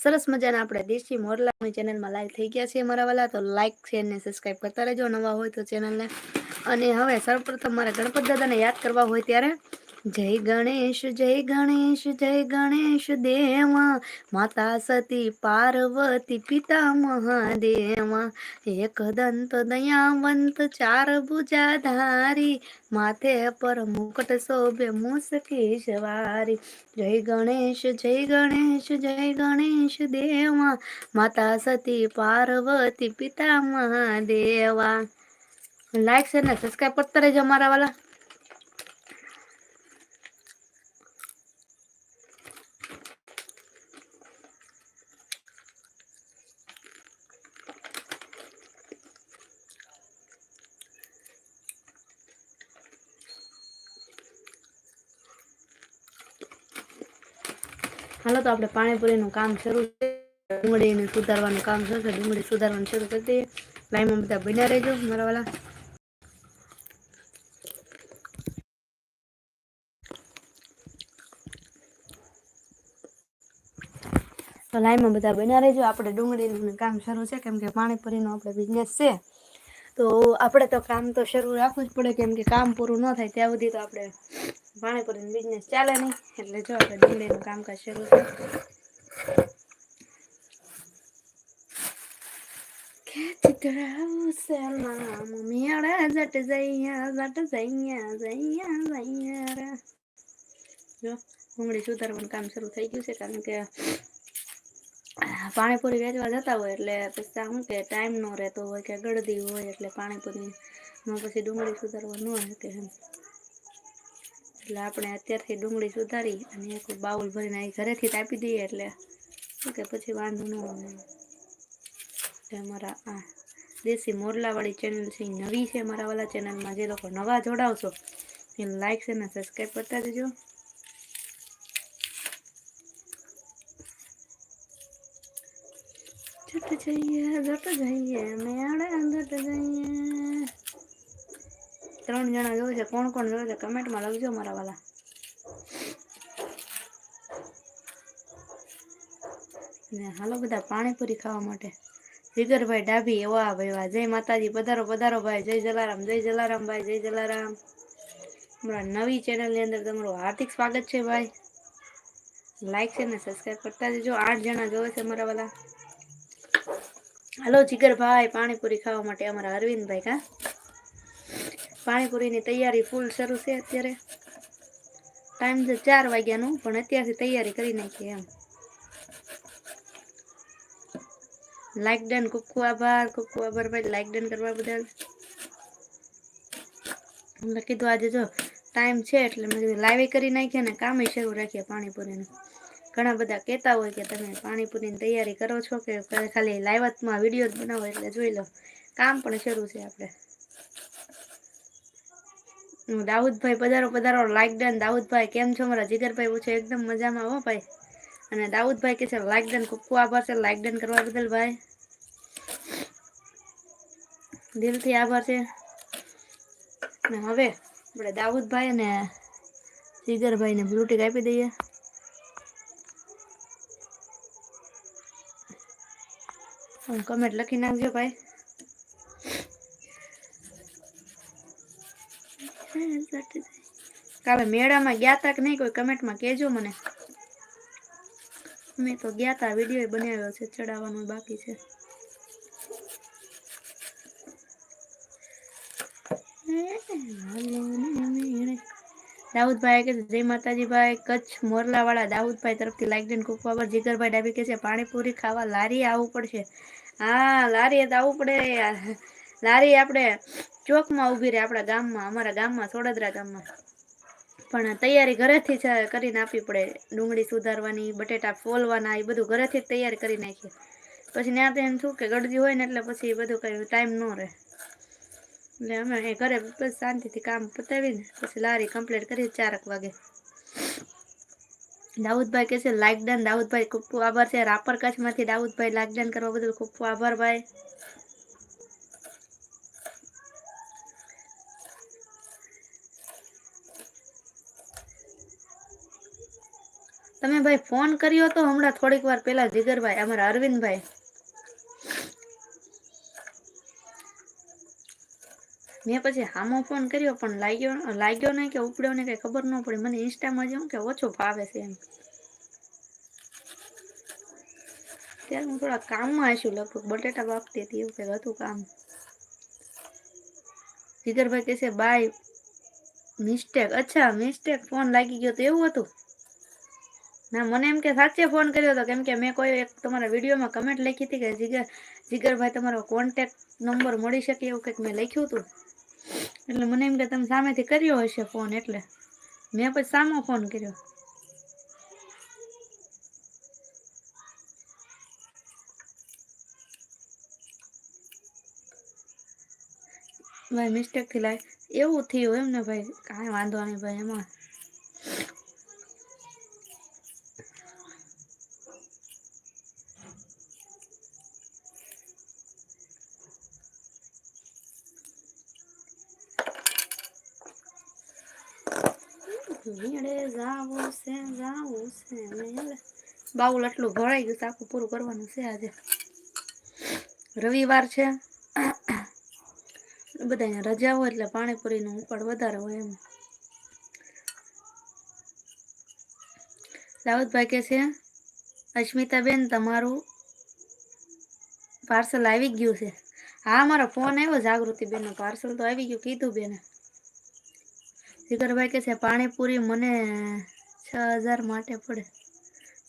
સરસ મજાના આપણે દેશી મોરલાની ચેનલમાં લાઈવ થઈ ગયા છીએ મારા વાલા, તો લાઈક શેર ને સબસ્ક્રાઈબ કરતા રહેજો નવા હોય તો ચેનલને. અને હવે સર્વપ્રથમ મારા ગણપત દાદાને યાદ કરવા હોય ત્યારે જય ગણેશ જય ગણેશ જય ગણેશ દેવા. માતા સતી પાર્વતી પિતા મહાદેવા. એક દંત દયાવંત, ચાર ભુજા ધારી માથે પર મુકટ શોભે મુસકી સવારી જય ગણેશ જય ગણેશ જય ગણેશ દેવા. માતા સતી પાર્વતી પિતા મહાદેવા. લાઈક છે ને સબસ્ક્રાઈબ કરતા રહેજો, અમારા વાલા. હાલો તો આપણે પાણીપુરીનું કામ શરૂ છે ડુંગળીને સુધારવાનું કામ શરૂ છે ડુંગળી સુધારવાનું શરૂ કરી દઈએ. લાઈનમાં બધા બન્યા રહેજો મારા વાલા. તો લાઈનમાં બધા બન્યા રહેજો આપણે ડુંગળીનું કામ શરૂ છે. કેમ કે પાણીપુરીનો આપણે બિઝનેસ છે. તો આપણે તો કામ તો શરૂ રાખવું જ પડે. કેમ કે કામ પૂરું ન થાય ત્યાં સુધી તો આપણે પાણીપુરીનો બિઝનેસ ચાલે નહીં. એટલે જો આપણે ડુંગળીનું કામકાજ શરૂ ડુંગળી સુધારવાનું કામ શરૂ થઈ ગયું છે કારણ કે પાણીપુરી વેચવા જતા હોય એટલે પછી શું કે ટાઈમ નો રહેતો હોય કે ગળદી હોય એટલે પાણીપુરી પછી ડુંગળી સુધારવા ન શકે એમ. એટલે આપણે અત્યારથી ડુંગળી સુધારી અને એક બાઉલ ભરીને અહીં ઘરેથી તાપી દઈએ એટલે ઓકે પછી વાંધો ન આવે. અમારા આ દેશી મોરલાવાળી ચેનલ છે નવી છે મારા વાલા ચેનલમાં જે લોકો નવા જોડાવશો એ લાઈક છે ને સબસ્ક્રાઈબ કરતા જજો. જટ જઈએ જટ જઈએ, મેળે જટ જઈએ. ત્રણ જણા જોયું છે, કોણ કોણ જોયું છે, કમેન્ટમાં લખજો મારા વાલા. ને હાલો બધા પાણીપુરી ખાવા માટે. જીગરભાઈ ડાભી એવા ભાઈ વાહ જય માતાજી, પધારો પધારો ભાઈ. જય જલારામ જય જલારામ ભાઈ, જય જલારામ. હમણાં નવી ચેનલની અંદર તમારું હાર્દિક સ્વાગત છે ભાઈ. લાઈક છે ને સબસ્ક્રાઈબ કરતા જજો. આઠ જણા જોવે છે અમારા વાલા. હાલો જીગરભાઈ, પાણીપુરી ખાવા માટે અમારા અરવિંદભાઈ કા? પાણીપુરીની તૈયારી ફૂલ શરૂ છે અત્યારે. ટાઈમ છે ચાર વાગ્યાનું, પણ અત્યારથી તૈયારી કરી નાખીએ એમ. લાઈક ડન ખૂબ આભાર ખૂબ આભાર ભાઈ. લાઈક ડન કરવા બદલ. મેં કીધું આજે જો ટાઈમ છે એટલે મેં કીધું લાઈવ કરી નાખીએ ને કામે શરૂ રાખીએ પાણીપુરીનું ઘણા બધા કહેતા હોય કે તમે પાણીપુરીની તૈયારી કરો છો કે ખાલી લાઈવમાં વીડિયો જ બનાવો એટલે જોઈ લો. કામ પણ શરૂ છે આપણે. દાઉદભાઈ પધારો પધારો લાઈક ડન દાઉદભાઈ, કેમ છો? મારા જીગરભાઈ પૂછે, એકદમ મજામાં હો ભાઈ? અને દાઉદભાઈ કે છે લાઈક ડન ખૂબ ખૂબ આભાર છે લાઈક ડન કરવા બદલ ભાઈ. દિલથી આભાર છે. ને હવે આપણે દાઉદભાઈ અને જીગરભાઈને બ્લુટીક આપી દઈએ. કમેન્ટ લખી નાખજો ભાઈ. કાલે મેળામાં ગયા તા કે નહીં કોઈ કમેન્ટમાં કહેજો મને. મેં તો ગયા તા વીડિયો બનાવ્યો છે, ચડાવવાનો બાકી છે. દાઉદભાઈ કે જય માતાજી ભાઈ કચ્છ મોરલા વાળા દાઉદભાઈ તરફથી લાઈક દઈને કુકવા પર જીગરભાઈ ડાબી કે છે, પાણીપુરી ખાવા લારી આવવું પડશે. હા, લારી તો આવવું પડે. લારી આપણે ચોકમાં ઊભી રહે, આપણા ગામમાં, અમારા ગામમાં, સોડદરા ગામમાં. પણ તૈયારી ઘરેથી જ કરીને આપવી પડે. ડુંગળી સુધારવાની, બટેટા ફોલવાના, એ બધું ઘરેથી જ તૈયારી કરી નાખીએ. પછી ત્યાં તો એમ શું કે ગળદી હોય ને એટલે પછી બધું કંઈ ટાઈમ ન રહે. એટલે અમે એ ઘરે શાંતિથી કામ પતાવીને પછી લારી કમ્પ્લીટ કરી ચારક વાગે. દાઉદભાઈ કે છે લાઈક ડન દાઉદભાઈ, ખૂબ આભાર છે. રાપર કચ્છમાંથી દાઉદભાઈ લાઈક ડન કરવા બદલ ખૂબ આભાર ભાઈ. તમે ભાઈ ફોન કર્યો હતો હમણાં થોડીક વાર પેલા જીગરભાઈ, અમારા અરવિંદભાઈ. મેં પછી હામો ફોન કર્યો, પણ લાગ્યો લાગ્યો નહીં કે ઉપડ્યો ને કઈ ખબર ન પડી. મને ઇન્સ્ટામાં જેવું કે ઓછો ફાવે છે એમ. ત્યારે હું થોડા કામમાં આવીશું લગભગ બટેટા બાપતી હતી, એવું કંઈક હતું કામ. જીગરભાઈ કહેશે બાય મિસ્ટેક અચ્છા મિસ્ટેક ફોન લાગી ગયો તો એવું હતું? ના મને એમ કે સાચે ફોન કર્યો હતો કેમ કે મેં કોઈ એક તમારા વિડીયોમાં કમેન્ટ લખી હતી કે જીગર, જીગરભાઈ તમારો કોન્ટેક્ટ નંબર મળી શકે એવું કંઈક મેં લખ્યું હતું. એટલે મને એમ કે તમે સામેથી કર્યો હશે ફોન એટલે. મેં પછી સામો ફોન કર્યો. ભાઈ મિસ્ટેકથી લાય. એવું થયું એમ ને ભાઈ. કાંઈ વાંધો નહીં ભાઈ, એમાં મેળે જાવું છે જાવું છે મેળે બાઉલ એટલું ભરાઈ ગયું આખું પૂરું કરવાનું છે આજે. રવિવાર છે. બધા રજા હોય એટલે પાણીપુરીનું ઉપાડ વધારે હોય એમ. રાવતભાઈ કે છે અસ્મિતાબેન તમારું પાર્સલ આવી ગયું છે. હા, મારો ફોન આવ્યો જાગૃતિબેનનો પાર્સલ તો આવી ગયું, કીધું બેને. જીગરભાઈ કે છે, પાણીપુરી મને છ હજાર માટે પડે.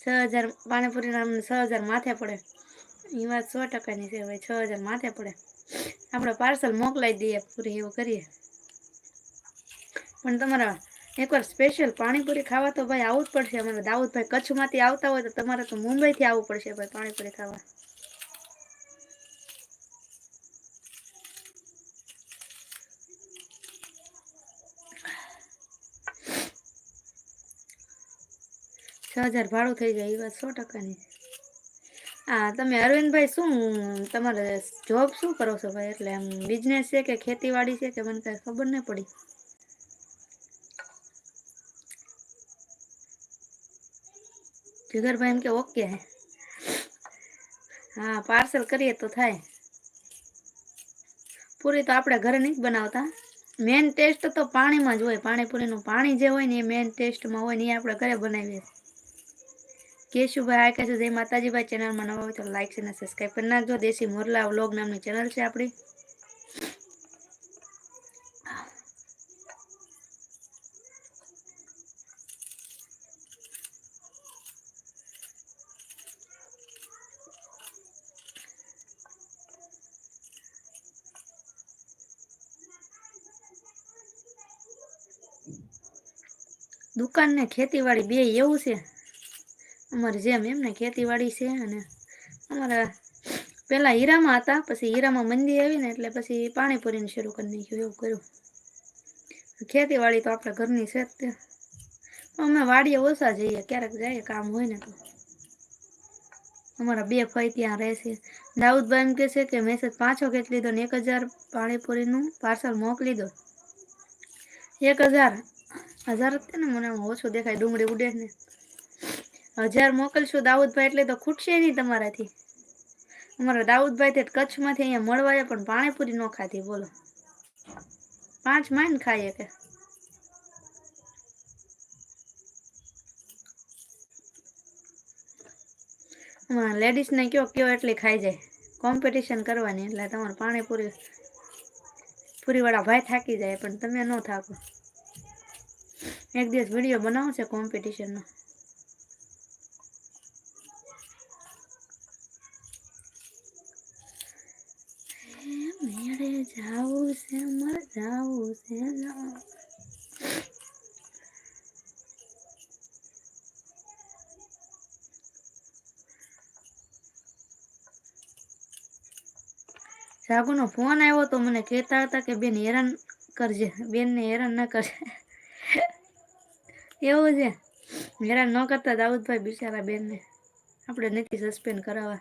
છ હજાર પાણીપુરીના અમને છ હજાર માથે પડે. એ વાત સો ટકાની છે ભાઈ, છ હજાર માથે પડે. આપણે પાર્સલ મોકલાવી દઈએ, પૂરી એવું કરીએ. પણ તમારા એકવાર સ્પેશિયલ પાણીપુરી ખાવા તો ભાઈ આવવું જ પડશે. અમારે દાઉદભાઈ કચ્છમાંથી આવતા હોય તો તમારે તો મુંબઈથી આવવું પડશે ભાઈ પાણીપુરી ખાવા. હજાર ભાડું થઈ જાય એ વાત સો ટકાની. હા તમે અરવિંદભાઈ શું, તમારે જોબ શું કરો છો ભાઈ? એટલે આમ બિઝનેસ છે કે ખેતીવાડી છે કે મને કાંઈ ખબર નહીં પડી? જુગરભાઈ એમ કે ઓકે હા. પાર્સલ કરીએ તો થાય. પૂરી તો આપણે ઘરે નહીં બનાવતા. મેઇન ટેસ્ટ તો પાણીમાં જ હોય. પાણીપુરીનું પાણી જે હોય ને એ મેઇન ટેસ્ટમાં હોય ને એ આપણે ઘરે બનાવીએ. કેશુભાઈ આ કહે છે જય માતાજીભાઈ ચેનલમાં નવા હોય તો લાઈક અને સબસ્ક્રાઈબ કરી નાખજો. દેશી મોરલા વ્લોગ નામની ચેનલ છે આપણી. દુકાન ને ખેતીવાડી બે એવું છે. અમારી જેમ એમને ખેતીવાડી છે અને અમારા પેલા હીરામાં હતા, પછી હીરામાં મંદી આવી ને એટલે પછી પાણીપુરીને શરૂ કરી નાખ્યું, એવું કર્યું. ખેતીવાડી તો આપણા ઘરની છે જ તે. અમે વાડીએ ઓછા જઈએ, ક્યારેક જઈએ, કામ હોય ને તો. અમારા બે ફઈ ત્યાં રહે છે. દાઉદભાઈ એમ કહે છે કે મેસેજ પાછો ખેંચી લીધો ને એક હજાર પાણીપુરીનું પાર્સલ મોકલી દો એક હજાર હજાર ને મને, ઓછું દેખાય ડુંગળી ઉડે ને. હજાર મોકલશું દાઉદભાઈ એટલે તો ખૂટશે નહીં તમારાથી. અમારા દાઉદભાઈ તે કચ્છમાંથી અહીંયા મળવા જાય પણ પાણીપુરી ન ખાતી બોલો. પાંચ માઇન ખાઈએ કે લેડીઝને કયો કયો એટલી ખાઈ જાય. કોમ્પિટિશન કરવાની, એટલે તમારે પાણીપુરી, પૂરીવાળા ભાઈ થાકી જાય, પણ તમે ન થાકો. એક દિવસ વીડિયો બનાવો છે કોમ્પિટિશનનો મેળે જાવું છે મારે જાવું છે જાવું જાગુનો ફોન આવ્યો તો મને કહેતા હતા કે બેન હેરાન કરજે, બેનને હેરાન ન કરજે. એવું છે. હેરાન ન કરતા દાઉદભાઈ બિચારા બેનને. આપણે નથી સસ્પેન્ડ કરાવવા.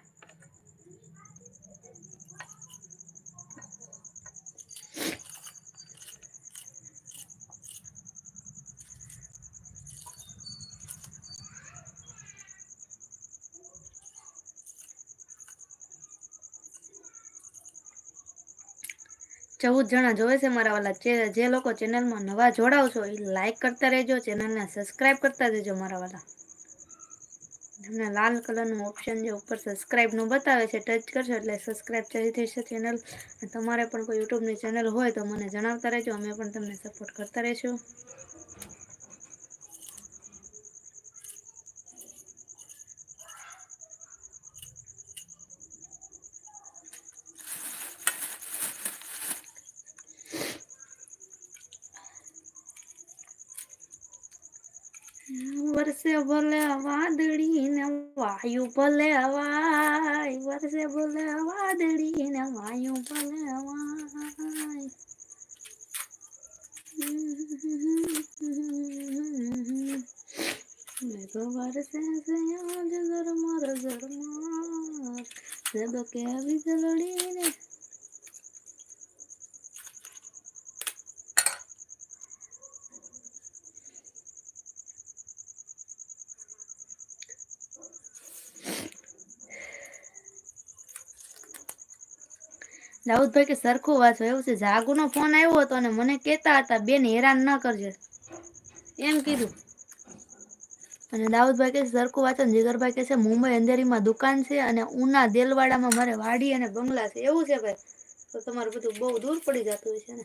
ચૌદ જણા જોવે છે મારા વાલા. જે લોકો ચેનલમાં નવા જોડાવશો એ લાઈક કરતા રહેજો ચેનલને સબસ્ક્રાઈબ કરતા રહેજો મારા વાલા. તમને લાલ કલરનું ઓપ્શન જે ઉપર સબસ્ક્રાઈબનું બતાવે છે ટચ કરશો એટલે સબસ્ક્રાઈબ થઈ થશે ચેનલ તમારે પણ કોઈ યુટ્યુબની ચેનલ હોય તો મને જણાવતા રહેજો, અમે પણ તમને સપોર્ટ કરતા રહીશું. વર્ષે ભલે વાદળી ને વાયુ ભલે વાય વર્ષે ભલે વાદળી ને વાયુ ભલે વાય. મેઘો વર્ષે છે આજ ઝરમર ઝરમર ઝબકે વીજળડી ને દાઉદભાઈ કે સરખું વાંચો. એવું છે, જાગુનો ફોન આવ્યો હતો અને મને કહેતા હતા, બેન, હેરાન ન કરજે. એમ કીધું. અને દાઉદભાઈ કે સરખું વાંચો. જીગરભાઈ કે છે, મુંબઈ અંધેરીમાં દુકાન છે અને ઉના દેલવાડામાં મારે વાડી અને બંગલા છે. એવું છે ભાઈ. તો તમારું બધું બહુ દૂર પડી જતું હોય છે ને.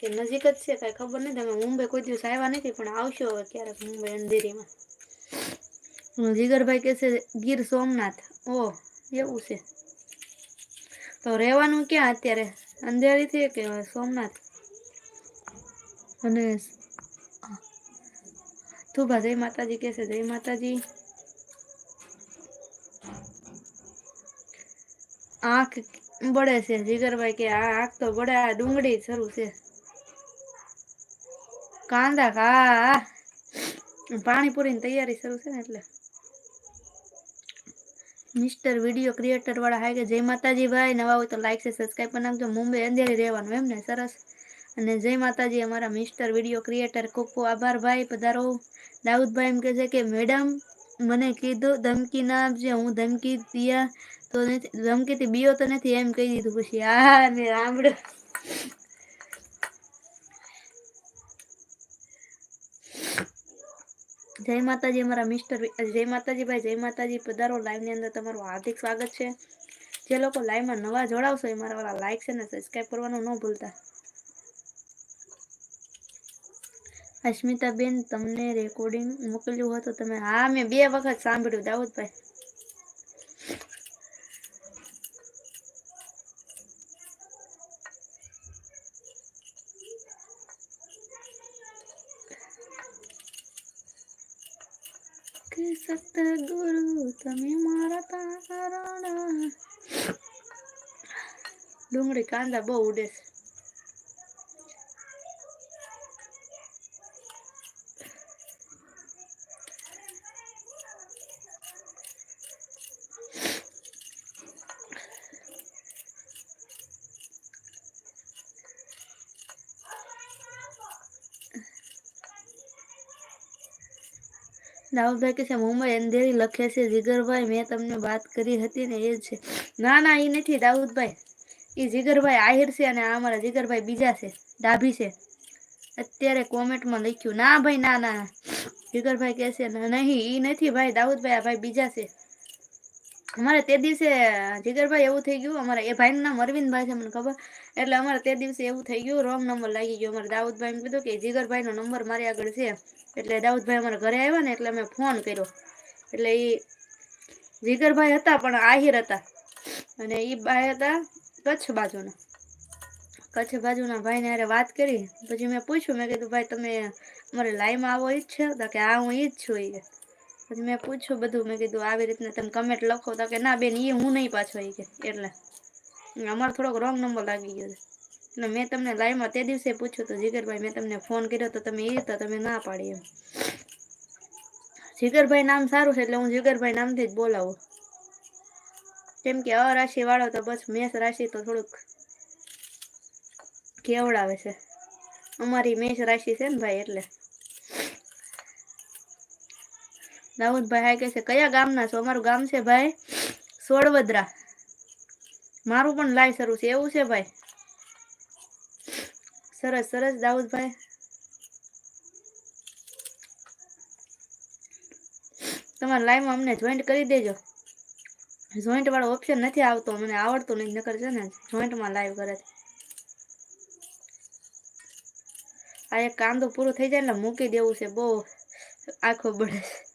કે નજીક જ છે, કઈ ખબર નહીં તમે મુંબઈ કોઈ દિવસ આવ્યા નથી, પણ આવશો હવે ક્યારેક મુંબઈ અંધેરીમાં. જીગરભાઈ કે છે, ગીર સોમનાથ. ઓ એવું છે. તો રહેવાનું ક્યાં અત્યારે? અંધેરીથી કે સોમનાથ? અને તુભા જય માતાજી કે છે જય માતાજી. આંખ બળે છે, જીગરભાઈ કે આ આંખ તો બળે, આ ડુંગળી શરૂ છે. કાંદા ખા. પાણીપુરીની તૈયારી શરૂ છે ને એટલે. મિસ્ટર વીડિયો ક્રિએટર વાળા હાય કે જય માતાજી ભાઈ નવા હોય તો લાઈક છે સબસ્ક્રાઈબ પણ નાખજો. મુંબઈ અંધેરી રહેવાનું એમ ને, સરસ. અને જય માતાજી, અમારા મિસ્ટર વીડિયો ક્રિએટર ખૂબ આભાર ભાઈ, પધારો. દાઉદભાઈ એમ કહે છે કે, મેડમ, મને કીધું ધમકી ના આપજે, હું ધમકી દિયા તો નથી, ધમકીથી બીયો તો નથી એમ કહી દીધું. પછી હા ને રામડો. જય માતાજી, અમારા મિસ્ટર જય માતાજી ભાઈ, જય માતાજી. પધારો લાઈવની અંદર તમારું હાર્દિક સ્વાગત છે. જે લોકો લાઈવમાં નવા જોડાવશો એ મારા વાળા લાઈક છે ને સબસ્ક્રાઈબ કરવાનું ન ભૂલતા. અસ્મિતાબેન, તમને રેકોર્ડિંગ મોકલ્યું હતું. તમે હા, મેં બે વખત સાંભળ્યું, દાઉદભાઈ કે સતગુરુ તમે મારા તારા ડુંગળી કાંદા બહુ ઉડે છે રાહુલભાઈ કે છે મુંબઈ અંધેરી લખે છે, જીગરભાઈ, મેં તમને વાત કરી હતી ને એ છે. ના ના એ નથી, દાઉદભાઈ. એ જીગરભાઈ આહિર છે અને અમારા જીગરભાઈ બીજા છે, ડાભી છે. અત્યારે કોમેન્ટમાં લખ્યું, ના, ભાઈ, ના ના જીગરભાઈ કહે છે નહીં એ નથી, ભાઈ, દાઉદભાઈ, આ ભાઈ બીજા છે. અમારે તે દિવસે જીગરભાઈ એવું થઈ ગયું, અમારે એ ભાઈનું નામ અરવિંદભાઈ છે, મને ખબર. એટલે અમારે તે દિવસે એવું થઈ ગયું રોંગ નંબર લાગી ગયો. અમારે દાઉદભાઈ એમ કીધું કે જીગરભાઈનો નંબર મારી આગળ છે. એટલે દાઉદભાઈ અમારા ઘરે આવ્યા ને, એટલે મેં ફોન કર્યો. એટલે એ જીગરભાઈ હતા, પણ આહિર હતા. અને એ ભાઈ હતા કચ્છ બાજુના. કચ્છ બાજુના ભાઈને હારે વાત કરી. પછી મેં પૂછ્યું, મેં કીધું, ભાઈ, તમે અમારે લાઈવમાં આવો ઈ જ કે, હા, હું ઈ જ છું એ પછી મેં પૂછ્યું બધું. મેં કીધું, આવી રીતના તમે કમેન્ટ લખો. તો કે, ના, બેન એ હું નહીં પાછો એ કે. એટલે અમારો થોડોક રોંગ નંબર લાગી ગયો છે. અને મેં તમને લાઈવમાં તે દિવસે પૂછ્યું હતું, જીગરભાઈ, મેં તમને ફોન કર્યો તો તમે એ તો તમે ના પાડી એમ. જીગરભાઈ નામ સારું છે એટલે હું જીગરભાઈ નામથી જ બોલાવું. કેમ કે અરાશિ વાળો તો બસ મેષ રાશિ તો થોડુંક કેવડાવે છે. અમારી મેષ રાશિ છે ને ભાઈ એટલે. દાઉદભાઈ હા કે છે, કયા ગામના છો? અમારું ગામ છે ભાઈ સોળવદરા. મારું પણ લાઈ શરૂ છે. એવું છે ભાઈ? સરસ સરસ, દાઉદભાઈ. તમારા લાઈવમાં અમને જોઈન્ટ કરી દેજો. જોઈન્ટ વાળો ઓપ્શન નથી આવતો. મને આવડતું નહીં, નકર છે ને જોઈન્ટમાં લાઈવ કરે છે. આ એક કાંદો પૂરો થઈ જાય ને મૂકી દેવું છે. બહુ આખો બળે છે.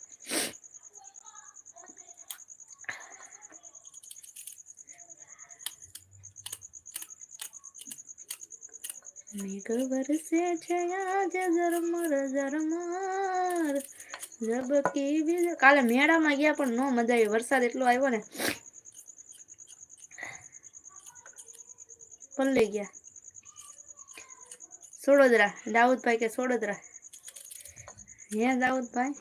મેઘ વરસે છે આજ ઝરમર ઝરમર ઝબકી વીજ કાલે મેળામાં ગયા પણ નો મજા આવી વરસાદ એટલો આવ્યો ને પલ્લી ગયા સોડોદરા દાઉદભાઈ કે સોડોદરા હે દાઉદભાઈ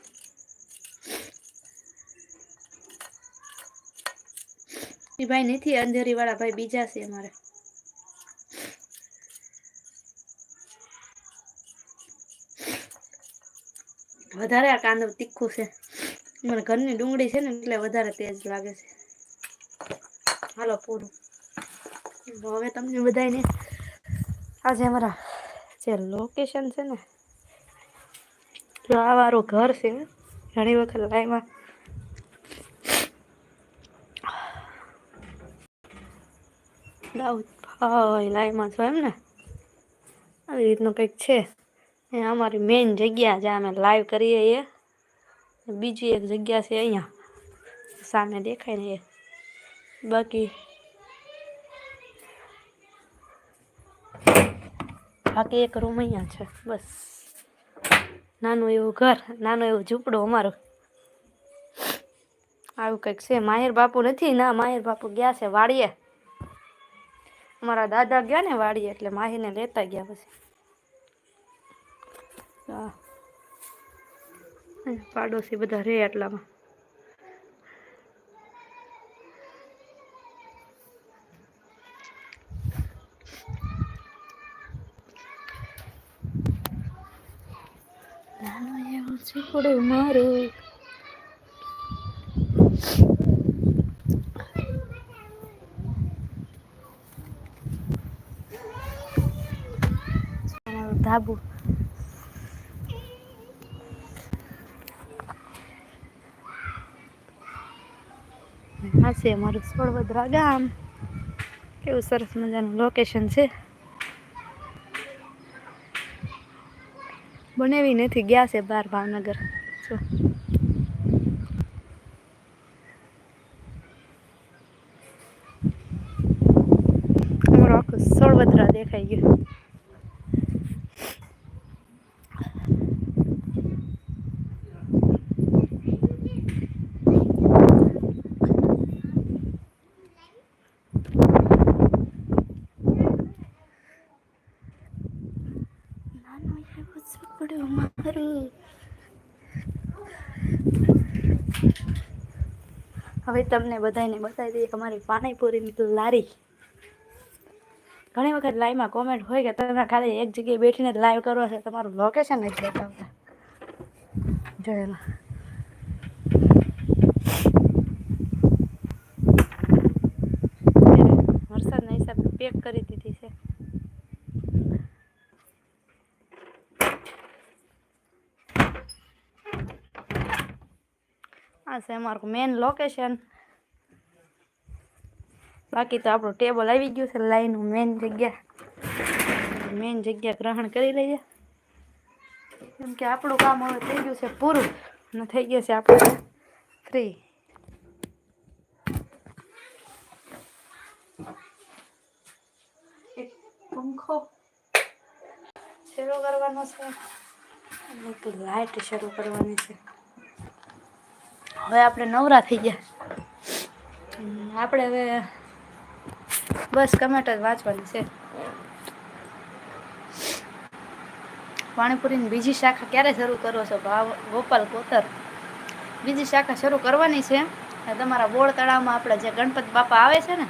ભાઈ નથી અંધેરી વાળા ભાઈ બીજા છે અમારે। વધારે આ કાંદો તીખું છે. મને ઘરની ડુંગળી છે ને એટલે વધારે તેજ લાગે છે. હાલો પૂરું. હવે તમને બધાને આજે અમારા જે લોકેશન છે ને, જો ઘર છે. ઘણી વખત લાઈમાં દાઉદ ભાઈ લાઈમાં છો એમ ને? આવી રીતનું કંઈક છે. એ અમારી મેઇન જગ્યા જ્યાં અમે લાઈવ કરીએ એ બીજી એક જગ્યા છે અહીંયા. સામે દેખાય ને એ. બાકી બાકી એક રૂમ અહીંયા છે, બસ. નાનું એવું ઘર, નાનું એવું ઝૂંપડું અમારું. આવું કંઈક છે. માહિર બાપુ નથી. ના, માહિર બાપુ ગયા છે વાડીએ. અમારા દાદા ગયા ને વાડીએ, એટલે માહીને લેતા ગયા પછી. હા અને પાડોશી બધા રહે એટલામાં ઝૂંપડો મારું. ધાબુ. આ છે, અમારું સોળવદરા ગામ. કેવું સરસ મજાનું લોકેશન છે. બનાવી નથી ગયા છે બાર ભાવનગર. જો. અમારો આખું સોળવદરા દેખાઈ ગયું નાનો એવો ઝૂંપડો મારું હવે તમને બધાને બતાવી દઈએ અમારી પાણીપુરીની લારી. ઘણી વખત લાઈવમાં કોમેન્ટ હોય કે તમે ખાલી એક જગ્યાએ બેઠીને લાઈવ કરો છો, તમારું લોકેશન નથી બતાવતા. જોયેલા પેક કરી દીધી છે આ છે અમારું મેન લોકેશન બાકી તો આપણું ટેબલ આવી ગયું છે લાઈનનું મેન જગ્યા મેન જગ્યા ગ્રહણ કરી લઈએ કેમ કે આપણું કામ હવે થઈ ગયું છે પૂરું અને થઈ ગયું છે આપણે ફ્રી એક પંખો શરૂ કરવાનો છે અને એક લાઈટ શરૂ કરવાની છે હવે આપણે નવરા થઈ ગયા. આપણે હવે બસ કમેન્ટ જ વાંચવાની છે. પાણીપુરીની બીજી શાખા ક્યારે શરૂ કરો છો? ભાવ, ગોપાલ કોતર. બીજી શાખા શરૂ કરવાની છે. તમારા બોળ તળાવમાં આપણે જે ગણપત બાપા આવે છે ને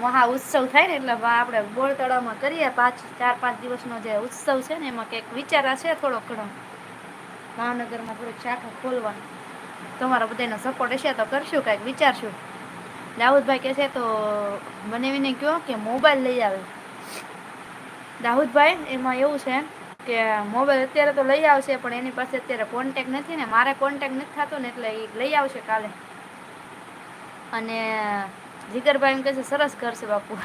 મહા ઉત્સવ થાય ને એટલે આપણે બોળ તળાવમાં કરીએ પાંચ, ચાર, પાંચ દિવસનો જે ઉત્સવ છે ને, એમાં કંઈક વિચાર છે થોડો ઘણો. ભાવનગરમાં થોડીક શાખા ખોલવાની. તમારા બધાનો સપોર્ટ હશે તો કરશું, કાંઈક વિચારશું. દાઉદભાઈ કહે છે તો મને એને કહો કે મોબાઈલ લઈ આવે. દાઉદભાઈ, એમાં એવું છે કે મોબાઈલ અત્યારે તો લઈ આવશે, પણ એની પાસે અત્યારે કોન્ટેક નથી ને, મારે કોન્ટેક નથી થતો ને એટલે એ લઈ આવશે કાલે. અને જીગરભાઈ એમ કહે છે, સરસ કરશે બાપુ.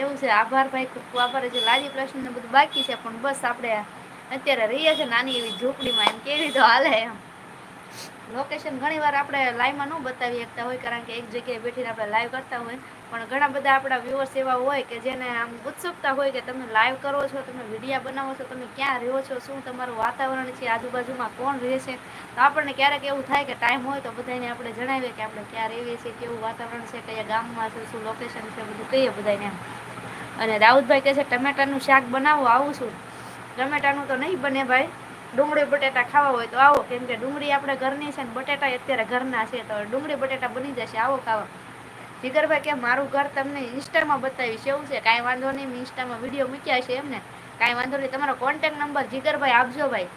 એવું છે. આભાર ભાઈ, ખૂબ આભાર. છે લાજી પ્રશ્ન બધું બાકી છે, પણ બસ આપણે અત્યારે રહીએ છીએ નાની એવી ઝૂંપડીમાં, એમ કેવી તો હાલે એમ. લોકેશન ઘણી વાર આપણે લાઈવમાં ન બતાવી શકતા હોય, કારણ કે એક જગ્યાએ બેઠીને આપણે લાઈવ કરતા હોય. પણ ઘણા બધા આપણા વ્યુઅર્સ એવા હોય કે જેને આમ ઉત્સુકતા હોય કે તમે લાઈવ કરો છો, તમે વિડીયા બનાવો છો, તમે ક્યાં રહ્યો છો, શું તમારું વાતાવરણ છે, આજુબાજુમાં કોણ રહે છે? તો આપણને ક્યારેક એવું થાય કે ટાઈમ હોય તો બધાને આપણે જણાવીએ કે આપણે ક્યાં રહીએ છીએ, કેવું વાતાવરણ છે, કયા ગામમાં છે, શું લોકેશન છે, બધું કહીએ બધાને એમ. અને દાઉદભાઈ કહે છે, ટમેટાનું શાક બનાવો, આવું છું. ટમેટાનું તો નહીં બને ભાઈ. ડુંગળી બટેટા ખાવા હોય તો આવો. કેમ કે ડુંગળી આપણે ઘરની છે ને બટેટા અત્યારે ઘરના છે તો ડુંગળી બટેટા બની જશે. આવો ખાવા. જીગરભાઈ કે મારું ઘર તમને ઇન્સ્ટામાં બતાવીશ. એવું છે? કાંઈ વાંધો નહીં, મેં ઇન્સ્ટામાં વીડિયો મૂક્યા છે એમને. કાંઈ વાંધો નહીં. તમારો કોન્ટેક નંબર જીગરભાઈ આપજો ભાઈ.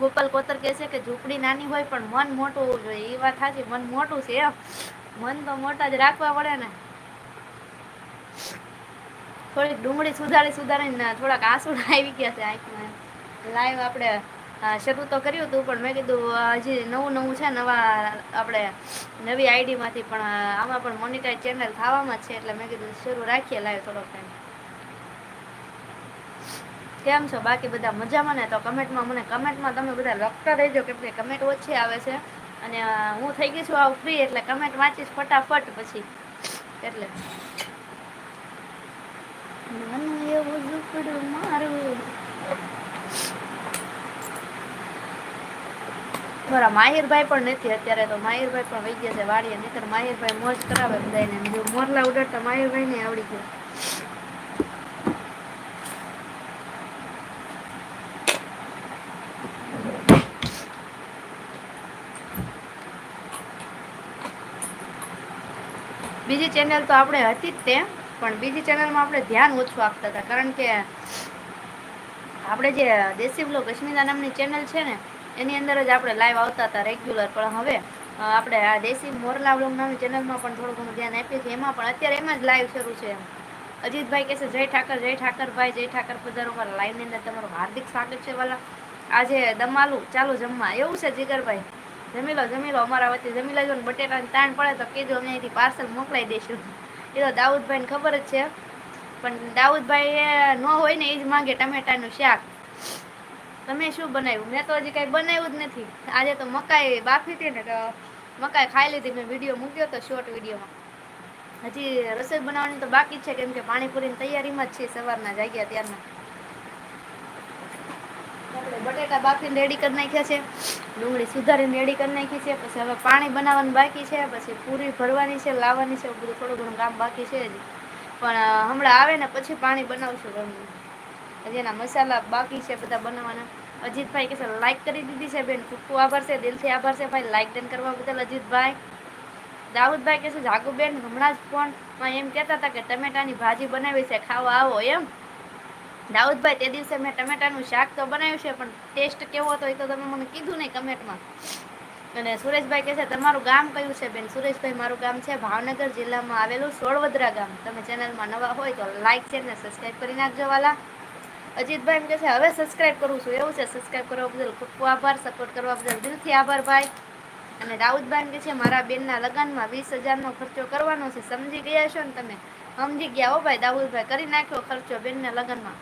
ગોપાલ કોતર કહે છે કે ઝૂંપડી નાની હોય પણ મન મોટું હોવું જોઈએ. એ વાત સાચી. મન મોટું છે એમ. મન તો મોટા જ રાખવા પડે ને. થોડીક ડુંગળી સુધારી સુધારીને થોડાક આંસુ આવી ગયા છે આંખમાં. લાઈવ આપણે શરૂ તો કર્યું હતું, પણ મેં કીધું હજી નવું નવું છે, નવા, આપણે નવી આઈડીમાંથી પણ આમાં પણ મોનિટાઈઝ ચેનલ થવામાં છે, એટલે મેં કીધું શરૂ રાખીએ લાઈવ થોડોક ટાઈમ કેમ છો? બાકી બધા મજામાં ને? તો કમેન્ટમાં મને કમેન્ટમાં તમે બધા લખતા રહેજો, કેમ કમેન્ટ ઓછી આવે છે. અને હું થઈ ગઈ છું આવું ફ્રી એટલે કમેન્ટ વાંચીશ ફટાફટ પછી. એટલે. એવું ઝૂકડું મારું. મારા માહિરભાઈ પણ નથી, અત્યારે તો માહિરભાઈ પણ વહી ગયા છે વાડીએ, નહીતર માહિરભાઈ મોજ કરાવે બધાને મોરલા ઉડાડતા માહિરભાઈ ને આવડી ગયું. બીજી ચેનલ તો આપણે હતી જ તે, પણ બીજી ચેનલમાં આપણે ધ્યાન ઓછું આપતા હતા. કારણ કે આપણે જે દેશી બ્લોગ અશ્મિતા નામની ચેનલ છે ને એની અંદર જ આપણે લાઈવ આવતા હતા રેગ્યુલર પણ હવે આપણે આ દેશી મોરલા બ્લોગ નામની ચેનલમાં પણ થોડું ઘણું ધ્યાન આપીએ છીએ એમાં પણ અત્યારે એમાં જ લાઈવ શરૂ છે. અજીતભાઈ કહેશે, જય ઠાકર, જય ઠાકરભાઈ, જય ઠાકર પધારો. મારા લાઈવની અંદર તમારું હાર્દિક સ્વાગત છે, વાલા. આજે દમાલું ચાલુ જમવા. એવું છે, જીગરભાઈ? જમી લો જમી લો, અમારા વચ્ચે જમી લેજો ને બટેટાની તાણ પડે તો કહેજો, અમે અહીંથી પાર્સલ મોકલાઈ દઈશું. એ તો દાઉદભાઈને ખબર જ છે. પણ દાઉદભાઈ ન હોય ને, એ જ માંગે ટમેટાનું શાક. તમે શું બનાવ્યું? મેં તો હજી કાંઈ બનાવ્યું જ નથી. આજે તો મકાઈ બાફી હતી ને તો મકાઈ ખાઈ લીધી. મેં વીડિયો મૂક્યો હતો શોર્ટ વિડીયોમાં. હજી રસોઈ બનાવવાની તો બાકી જ છે, કેમ કે પાણીપુરીની તૈયારીમાં જ છે સવારના જાગ્યા ત્યારના. બટેટા બાફીને રેડી કરી નાખ્યા છે. ડુંગળી સુધારીને રેડી કરી નાખી છે. પછી હવે પાણી બનાવવાનું બાકી છે. પછી પૂરી ભરવાની છે, લાવવાની છે. બધું થોડું ઘણું કામ બાકી છે હજી પણ હમણાં આવે ને પછી પાણી બનાવશું ગમે હજી મસાલા બાકી છે બધા બનાવવાના. અજીતભાઈ કે છે લાઇક કરી દીધી છે બેન ખૂબ ખૂબ આભાર છે, દિલથી આભાર છે ભાઈ લાઇક ડન કરવા બદલ અજીતભાઈ. દાઉદભાઈ કે છે જાગુબેન હમણાં જ ફોનમાં એમ કહેતા હતા કે ટમેટાની ભાજી બનાવી છે, ખાવા આવો એમ. દાઉદભાઈ, તે દિવસે મેં ટમેટાનું શાક તો બનાવ્યું છે, પણ ટેસ્ટ કેવો હતો એ તો તમે મને કીધું નહીં કમેન્ટમાં. અને સુરેશભાઈ કહે છે, તમારું ગામ કયું છે બેન? સુરેશભાઈ, મારું ગામ છે ભાવનગર જિલ્લામાં આવેલું સોળવદરા ગામ. તમે ચેનલમાં નવા હોય તો લાઇક છે ને સબસ્ક્રાઈબ કરી નાખજો વાલા. અજીતભાઈ એમ કહે છે, હવે સબસ્ક્રાઈબ કરું છું. એવું છે સબસ્ક્રાઈબ કરવા બદલ ખૂબ આભાર સપોર્ટ કરવા બદલ દિલથી આભાર ભાઈ. અને દાઉદભાઈ કે છે, મારા બેનના લગ્નમાં વીસ હજારનો ખર્ચો કરવાનો છે. સમજી ગયા છો ને તમે? સમજી ગયા હો ભાઈ દાઉદભાઈ કરી નાખ્યો ખર્ચો બેનના લગ્નમાં.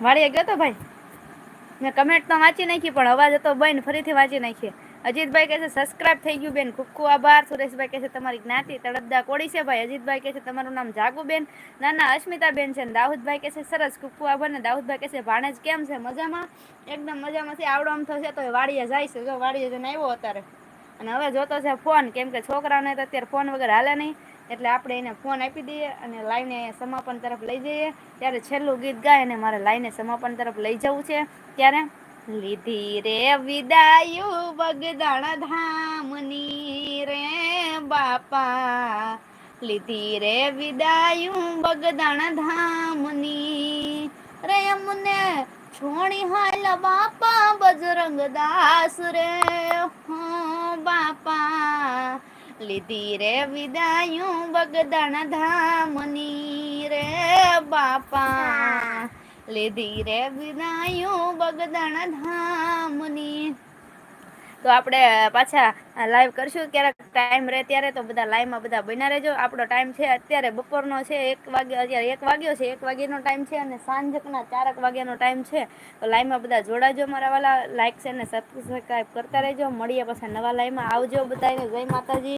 વાડીએ ગયો તો ભાઈ? મેં કમેન્ટ તો વાંચી નાખી, પણ અવાજ હતો બેન ફરીથી વાંચી નાખીએ. અજીતભાઈ કહે છે સબસ્ક્રાઇબ થઈ ગયું બેન, ખૂબ ખૂબ આભાર. સુરેશભાઈ કહે છે, તમારી જ્ઞાતિ તળપદા કોડી છે ભાઈ. અજીતભાઈ કહે છે, તમારું નામ જાગુબેન. ના ના અસ્મિતાબેન છે દાઉદભાઈ કહે છે, સરસ, ખૂબ ખૂબ આભાર. ને દાઉદભાઈ કહે છે, ભાણેજ કેમ છે? મજામાં? એકદમ મજામાંથી આવડો આમ થશે તો એ વાડીએ જાય છે. જો વાડીએ જઈને આવ્યો અત્યારે. અને હવે જોતો છે ફોન, કેમ કે છોકરાઓને તો અત્યારે ફોન વગર હાલે નહીં. એટલે આપણે એને ફોન આપી દઈએ અને લાઈને સમાપન તરફ લઈ જઈએ. ત્યારે છેલ્લું ગીત ગાય અને મારે લાઈને સમાપન તરફ લઈ જવું છે. ત્યારે, લીધી રે વિદાયું બગદાણા ધામની રે બાપા. લીધી રે વિદાયું બગદાણા ધામની રે અમને છોણી હાલ બાપા બજરંગ દાસ રે. હો બાપા. લીધી રે વિદાયું બગદાણા ધામની રે બાપા. લીધી રે વિદાયું બગદાણા ધામની. તો આપણે પાછા લાઈવ કરશું. ક્યારેક ટાઈમ રહે ત્યારે તો બધા લાઈવમાં બધા બન્યા રહેજો. આપણો ટાઈમ છે અત્યારે બપોરનો છે, એક વાગે અત્યારે એક વાગ્યો છે, એક વાગ્યાનો ટાઈમ છે અને સાંજકના ચારક વાગ્યાનો ટાઈમ છે. તો લાઈવમાં બધા જોડાજો મારા વાલા. લાઈક છે અને સબસ્ક્રાઈબ કરતા રહેજો. મળીએ પછી નવા લાઈવમાં આવજો બધાને જય માતાજી.